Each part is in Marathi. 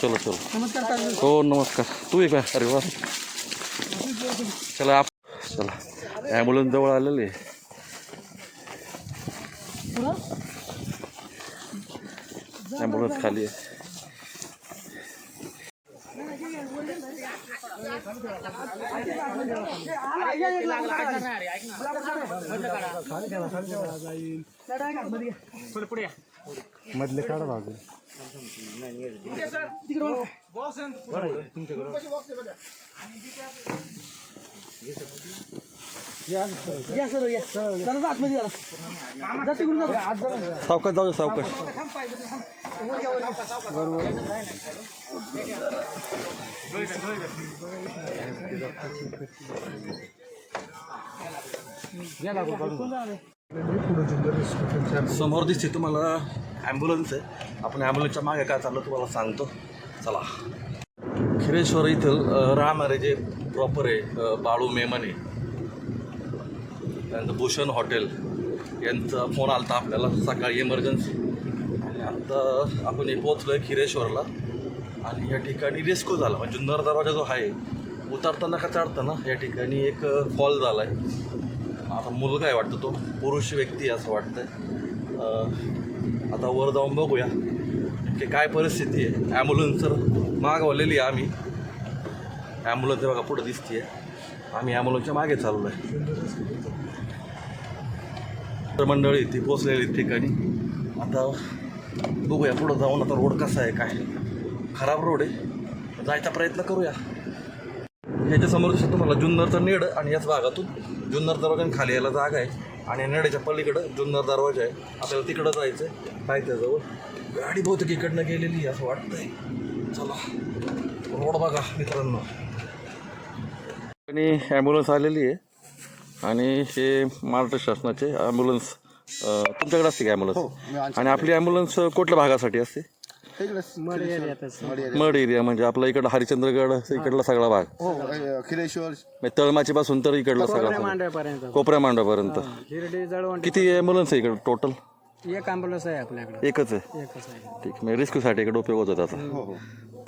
चलो चलो। नमस्कार हो नमस्कार। तू एक अरे वा। चला आप चला। ॲम्ब्युलन्स जवळ आलेली ॲम्ब्युलन्स खाली आहे. मधले काढा बाजू या सर या आतमध्ये जा तिकडून जा सावकाश. जाऊ दे, सावकाश समोर दिसते तुम्हाला ॲम्ब्युलन्स आहे. आपण ॲम्ब्युलन्सच्या मागे काय चाललं तुम्हाला सांगतो. चला. खिरेश्वर इथं राहणारे जे प्रॉपर आहे बाळू मेमने त्यानंतर भूषण हॉटेल. यांचा फोन आला होता आपल्याला सकाळी इमर्जन्सी आणि आता आपण हे पोचलो आहे खिरेश्वरला. आणि या ठिकाणी रेस्क्यू झाला. म्हणजे जुन्नर दरवाजा जो आहे उतरताना का चढताना या ठिकाणी एक फॉल झाला आहे आता मुलगा आहे वाटतं? तो पुरुष व्यक्ती असं वाटतंय. आता वर जाऊन बघूया. की काय परिस्थिती आहे? ॲम्ब्युलन्स तर मागवलेली आहे आम्ही. ॲम्ब्युलन्स बघा पुढं दिसते आम्ही ॲम्ब्युलन्सच्या मागे चाललो आहे तर मंडळी ती पोचलेली ठिकाणी. आता बघूया पुढं जाऊन आता रोड कसा आहे काय खराब रोड आहे. जायचा प्रयत्न करूया. ह्याच्यासमोर दिसतं तुम्हाला जुन्नरचा नेड आणि याच भागातून जुन्नर दरवाजा खाली यायला जागा आहे. आणि नेड्याच्या पलीकडं जुन्नर दरवाजा आहे. आपल्याला तिकडं जायचं आहे काय त्याजवळ गाडी बहुतेक इकडनं गेलेली आहे असं वाटतंय. चला. रोड बघा मित्रांनो. आणि ॲम्ब्युलन्स आलेली आहे. आणि हे महाराष्ट्र शासनाचे ॲम्ब्युलन्स तुमच्याकडे असते का ॲम्ब्युलन्स आणि आपली ॲम्ब्युलन्स कुठल्या भागासाठी असते? मड एरिया म्हणजे आपला इकडं हरिश्चंद्रगड इकडला सगळा भाग. हो म्हणजे तळमाची पासून तर इकडला सगळा भाग. मांडव्यापर्यंत कोपऱ्या मांडवापर्यंत हिरडी जळवण किती ॲम्ब्युलन्स आहे इकडे टोटल एक अँब्युलन्स आहे आपल्याकडे. एकच आहे? एकच आहे. ठीक म्हणजे रेस्क्यूसाठी इकडे उपयोग होतो त्याचा हो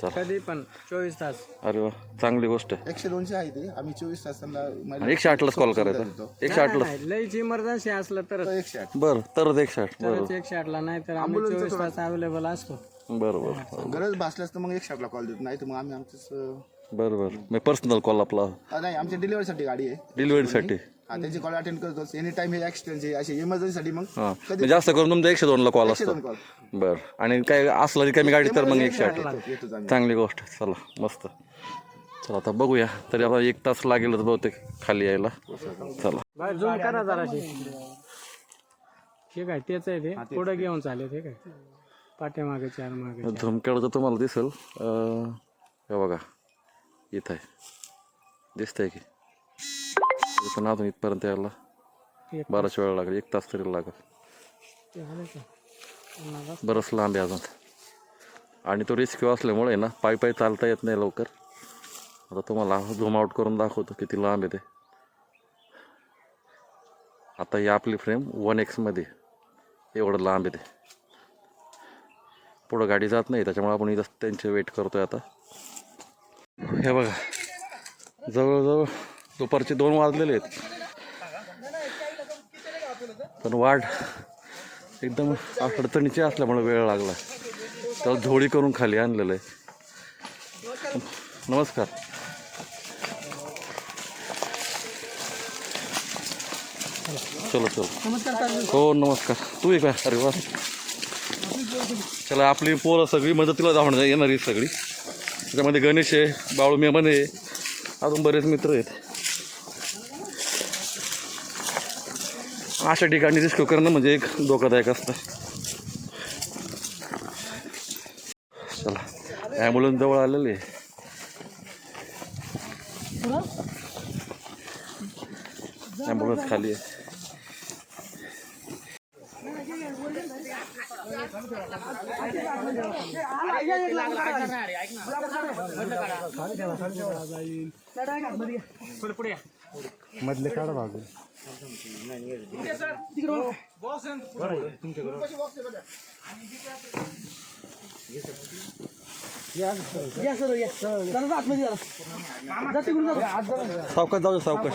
चला. कधी पण चोवीस तास. अरे वा चांगली गोष्ट आहे. एकशे दोनशे आहे ते. आम्ही चोवीस तासांना आणि एकशे आठलाच कॉल करायचा. एकशे आठला नाही, लईच इमर्जन्सी असलं तर एकशे आठ. बरं तरच एकशे आठ. बरं. तरच एकशे आठला नाही तर आम्ही चोवीस तास अवेलेबल असतो. बरं बरं गरज भासल्यास तर मग एकशे आठला कॉल देतो नाही तर मग आम्ही आमचंच अं, बरं बरं मी पर्सनल कॉल आपला. हा, नाही आमच्या डिलिव्हरीसाठी गाडी आहे. डिलिव्हरीसाठी हा त्यांची कॉल अटेंड करतो. एनी टाइम हे ॲक्सिडेंटचे असे इमर्जन्सीसाठी मग हां. म्हणजे जास्त करून तुमचा एकशे दोनला कॉल असतो दोन कॉल बरं. आणि काय असलं कमी गाडी तर मग एकशे आठ. येतो आम्ही चांगली. गोष्ट. आहे. चला मस्त. चला आता बघूया. तरी आता एक तास लागेलच बहुतेक खाली यायला. चला. बाहेर झूम करा जराशी. ठीक आहे तेच आहे ते. पुढे घेऊन चालेल ठीक आहे पाठीमागे चार. मागे तुम्हाला दिसेल. अं, हे बघा इथं आहे. दिसतंय की? पण अजून इथपर्यंत यायला एक बराच वेळ लागेल एक तास तरी लागेल. ते झालं का? पुन्हा बरंच लांब आहे अजून. आणि तो रेस्क्यू असल्यामुळे ना पायी पायी चालता येत नाही लवकर. आता तुम्हाला झूम आउट करून दाखवतो किती लांब आहे ते. आता ही आपली फ्रेम वन एक्समध्ये एवढं लांब आहे ते. पुढं गाडी जात नाही त्याच्यामुळे आपण इथं त्यांचे वेट करतोय आता. हे बघा जवळजवळ दुपारचे दोन वाजलेले आहेत. पण वाढ एकदम अडचणीची असल्यामुळे वेळ लागला. त्याला झोडी करून खाली आणलेलं आहे. नमस्कार. चलो चलो. हो नमस्कार. तू एक अरे वा. चला आपली पोरं सगळी मदतीला जाऊन येणारी सगळी. त्याच्यामध्ये गणेश आहे बाळू मेमन आहे अजून बरेच मित्र आहेत. अशा ठिकाणी रिस्क्यू करणं म्हणजे एक धोकादायक असतं. चला ॲम्ब्युलन्स जवळ आलेली आहे. ॲम्ब्युलन्स खाली आहे पुढे पुढे या. मधले काढा बाजू सर आतमध्ये सावकाश जाऊ सावकाश.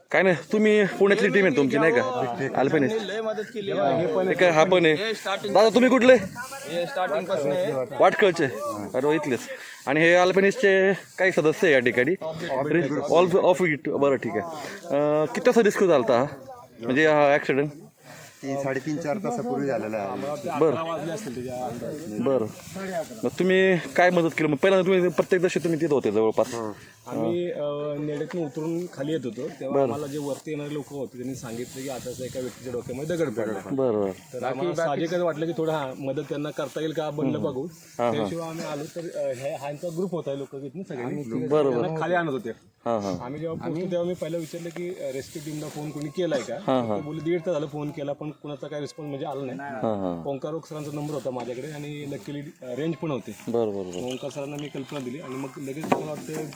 काय नाही तुम्ही पुण्यातली टीम आहे तुमची नाही का? हे. काय हा पण आहे. दादा तुम्ही कुठले? वाटकळचे. अरे इथलेच. आणि हे अल्पेनिसचे काही सदस्य आहे या ठिकाणी. ऑल ऑफ इट बरं ठीक आहे. किती वाजता डिस्को झाला हा? म्हणजे हा ॲक्सिडेंट ती साडेतीन चार तासापूर्वी झालेला आहे. बरं. बरं. मग तुम्ही काय मदत केली? मग पहिल्यांदा तुम्ही प्रत्येक दशी तुम्ही तिथं होते जवळपास. आम्ही अ, नेडेतून उतरून खाली येत होतो. तेव्हा आम्हाला जे वरती येणारे लोक होते त्यांनी सांगितलं की आता असं एका व्यक्तीच्या डोक्यामध्ये दगड पडला. बरं बरं. तर आम्हाला साहजिकच वाटलं की थोडं हा मदत त्यांना करता येईल का? बनलं बघू. त्याशिवाय आम्ही आलो तर हे- ह्यांचा ग्रुप होता लोक तिथून सगळ्यांनी बरोबर. खाली आणत होते. हां हां. आम्ही जेव्हा पोहोचलो तेव्हा मी पहिलं विचारलं की रेस्क्यू टीमला फोन कोणी केलाय का? ते बोलले दीड तास झालं फोन केला पण कुणाचा काही रिस्पॉन्स म्हणजे आला नाही. हां हां. ओंकार ओक सरांचा नंबर होता माझ्याकडे आणि लकीली रेंज पण होते. बरं बरं बरं ओंकार सरांना मी कल्पना दिली आणि मग लगेच मला वाटतं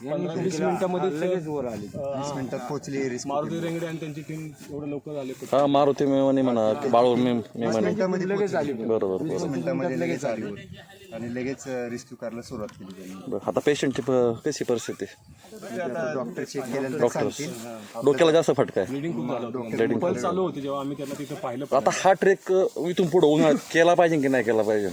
पंधरा वीस मिनिटामध्ये लगेच वर आली. वीस मिनिटात पोहोचली रिस्क मारुती रेंगडे आणि त्यांची टीम एवढं लवकर आले हा मारुती मेवानी म्हणा बाळू मे मे म्हणे. मिनिटामध्ये लगेच आली बरोबर वीस मिनिटामध्ये लगेच आली वर. आणि लगेच रेस्क्यू करायला सुरुवात केली त्यांनी. बरं आता पेशंटची प- कशी परिस्थिती? डॉक्टर चेक केल्यानंतर डॉक्टर सांगतील. डोक्याला जास्त फटका आहे ब्लिडिंग खूप झालं होतं. पल्स चालू होती जेव्हा आम्ही त्यांना तिथं पाहिलं. आता हा ट्रेक इथून पुढे उन्हाळ्यात केला पाहिजे की नाही केला पाहिजे?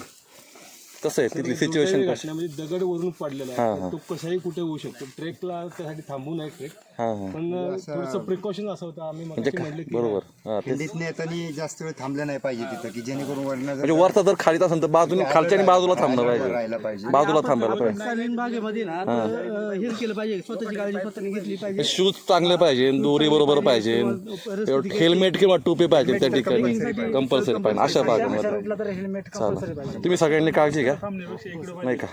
कसं आहे तिथली सिच्युएशन घटनामध्ये दगड वरून पडलेला आहे. तो कसाही कुठे होऊ शकतो. ट्रेकला त्यासाठी थांबू नये ट्रेक. हां हां. पण थोडंसं प्रिकॉशन असं होतं. आम्ही मग म्हटलं की बरोबर. हां ते खिंडीत नेतानी जास्त वेळ थांबलं नाही पाहिजे तिथं की जेणेकरून वरनं जर म्हणजे वरचा जर खालीत असेल तर बाजूने खालच्या आणि बाजूला थांबलं पाहिजे. राहायला पाहिजे. बाजूला थांबायला पाहिजे. सालीन बागेमध्ये ना तर, अं, हेच केलं पाहिजे. स्वतःची काळजी स्वतःने घेतली पाहिजे. शूज चांगले पाहिजे दोरी बरोबर पाहिजे हेल्मेट किंवा टोपी पाहिजे त्या ठिकाणी. कंपल्सरी पाहिजे. अशा भागामध्ये रोडला तर हेल्मेट कंपल्सरी पाहिजे. तुम्ही सगळ्यांनी काळजी घ्या. नाही का?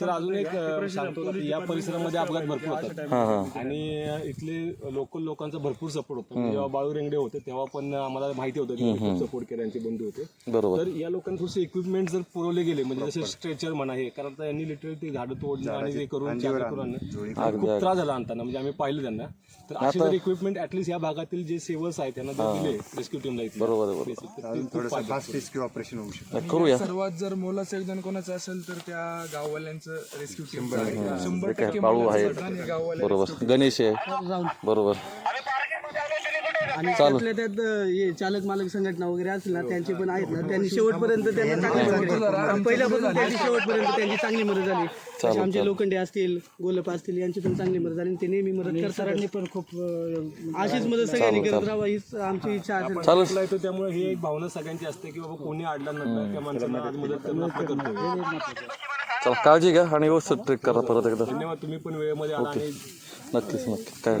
तर अजून एक अं, सांगतो की या परिसरामध्ये अपघात भरपूर होतात. हां हां. आणि इथले लोकल लोकांचा भरपूर सपोर्ट होता. म्हणजे जेव्हा बाळू रेंगडे होते तेव्हा पण आम्हाला माहिती होतं की खूप सपोर्ट केला यांचे बंधू होते. बरोबर. तर या लोकांना थोडेसे इक्विपमेंट जर पुरवले गेले म्हणजे जसे स्ट्रेचर म्हणा हे कारण आता यांनी लिटरली ते झाडं तोडणं आणि ते करून जागा करून आणणं खूप त्रास झाला आणताना म्हणजे आम्ही पाहिलं त्यांना. तर असे जर इक्विपमेंट ऍटलीस्ट या भागातील जे सेवर्स आहेत त्यांना जर दिले रेस्क्यू टीमला इथे बरोबर ऑपरेशन होऊ शकतं. सर्वात जर मोलाचं योगदान कोणाचं असेल तर त्या गाववाल्यांचं रेस्क्यू टीम शंभर टक्के. बाळू आहे योगदान हे गाववाले बरोबर. गणेश आहे बरोबर. आणि त्यातल्या त्यात अं, हे चालक मालक संघटना वगैरे असतील ना त्यांचे पण आहेत ना त्यांनी शेवटपर्यंत त्यांना चांगली मदत केली. पहिल्यापासून त्यांची शेवटपर्यंत त्यांची चांगली मदत झाली. तसे आमचे लोखंडे असतील गोलप असतील यांची पण चांगली मदत झाली. आणि ते नेहमी मदत करतात पण खूप अशीच मदत सगळ्यांनी करत राहावं हीच आमची इच्छा असेल. येतो त्यामुळे ही एक भावना सगळ्यांची असते की बाबा कोणी अडला नसला त्या माणसाला आज मदत करणं आपलं कर्तव्य आहे. चला काळजी घ्या आणि व्यवस्थित ट्रेक करा परत एकदा. धन्यवाद तुम्ही पण वेळेमध्ये आला आणि नक्कीच नक्की काय